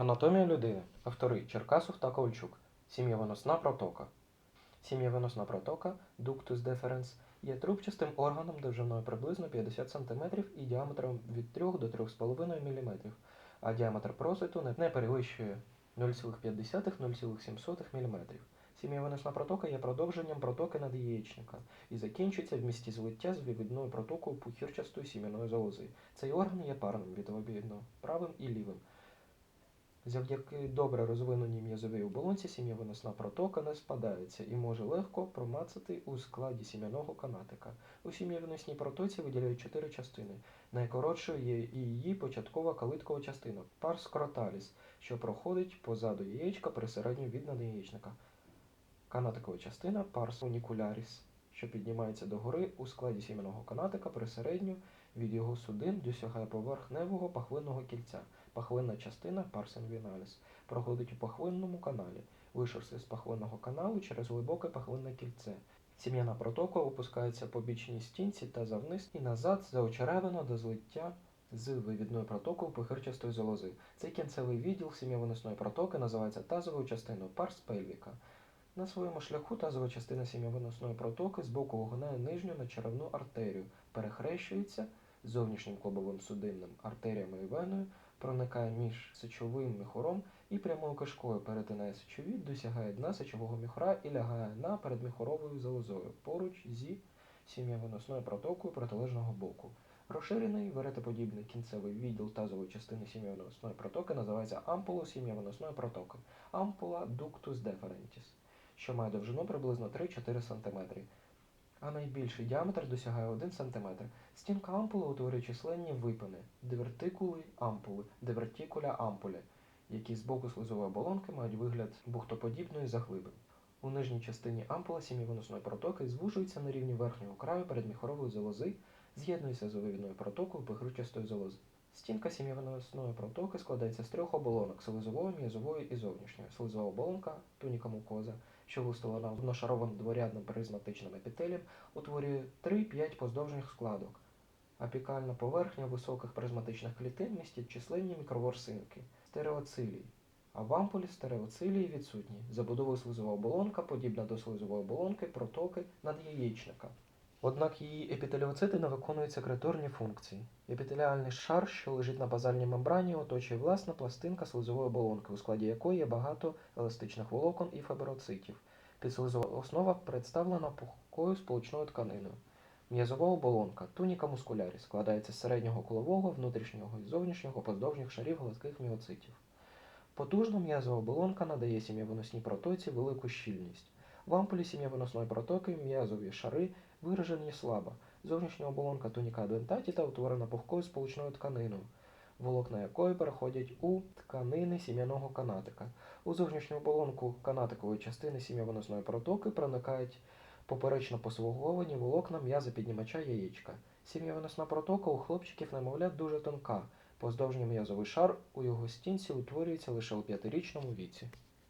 Анатомія людини. Автори Черкасов та Ковальчук. Сім'євиносна протока. Сім'євиносна протока ductus deferens є трубчастим органом довжиною приблизно 50 см і діаметром від 3 до 3,5 мм, а діаметр просвіту не- перевищує 0,5-0,7 мм. Сім'євиносна протока є продовженням протоки надяєчника і закінчується в місці злиття з вивідною протокою пухірчастої сім'яної залози. Цей орган є парним від обідно правим і лівим. Завдяки добре розвиненій м'язовій оболонці сім'євиносна протока не спадається і може легко промацати у складі сім'яного канатика. У сім'євиносній протоці виділяють чотири частини. Найкоротшою є і її початкова калиткова частина парс кроталіс, що проходить позаду яєчка присередньо від надяєчника. Канатикова частина парс унікуляріс, що піднімається догори у складі сім'яного канатика присередньо від його судин досягає поверхневого пахвинного кільця. Пахвинна частина парс інвіналіс проходить у пахвинному каналі, вишерши з пахвинного каналу через глибоке пахвинне кільце. Сім'яна протока опускається по бічній стінці та завниз і назад за очеревино до злиття з вивідною протокою похирчастої залози. Цей кінцевий відділ сім'явиносної протоки називається тазовою частиною парс пельвіка. На своєму шляху тазова частина сім'явиносної протоки з боку огинає нижню надчеревну артерію, перехрещується зовнішнім клобовим судинним артеріями і веною, проникає між сечовим міхуром і прямою кишкою перетинає сечові, досягає дна сечового міхура і лягає на передміхуровою залозою поруч зі сім'явиносною протокою протилежного боку. Розширений веретоподібний кінцевий відділ тазової частини сім'явиносної протоки називається ампулою сім'явиносної протоки. Ампула ductus deferentis, що має довжину приблизно 3-4 см, а найбільший діаметр досягає 1 см. Стінка ампули утворює численні випини, дивертикули ампули, дивертикуля ампулі, які з боку слизової оболонки мають вигляд бухтоподібної заглибини. У нижній частині ампула сім'євиносної протоки звужується на рівні верхнього краю передміхорової залози, з'єднується з вивідною протокою пихручастої залози. Стінка сім'євиносної протоки складається з трьох оболонок слизової, м'язової і зовнішньої. Слизова оболонка туніка мукоза, що виставлена одношаровим дворядним призматичним епітелієм, утворює 3-5 поздовжніх складок. Апікальна поверхня високих призматичних клітин містить численні мікроворсинки, стереоцилії. А в ампулі стереоцилії відсутні. Забудова слизова оболонка подібна до слизової оболонки протоки надяєчника. Однак її епітеліоцити не виконують секреторні функції. Епітеліальний шар, що лежить на базальній мембрані, оточує власна пластинка слизової оболонки, у складі якої є багато еластичних волокон і фиброцитів. Підслизова основа представлена пухкою сполучною тканиною. М'язова оболонка туніка мускулярі складається з середнього колового, внутрішнього і зовнішнього поздовжніх шарів гладких міоцитів. Потужна м'язова оболонка надає сім'явиносній протоці велику щільність. В ампулі сім'явиносної протоки м'язові шари виражені слабо. Зовнішня оболонка туніка дентатіта утворена пухкою сполучною тканиною, волокна якої переходять у тканини сім'яного канатика. У зовнішню оболонку канатикової частини сім'явиносної протоки проникають поперечно послуговані волокна м'яза піднімача яєчка. Сім'явиносна протока у хлопчиків немовлят дуже тонка. Поздовжній м'язовий шар у його стінці утворюється лише у п'ятирічному віці.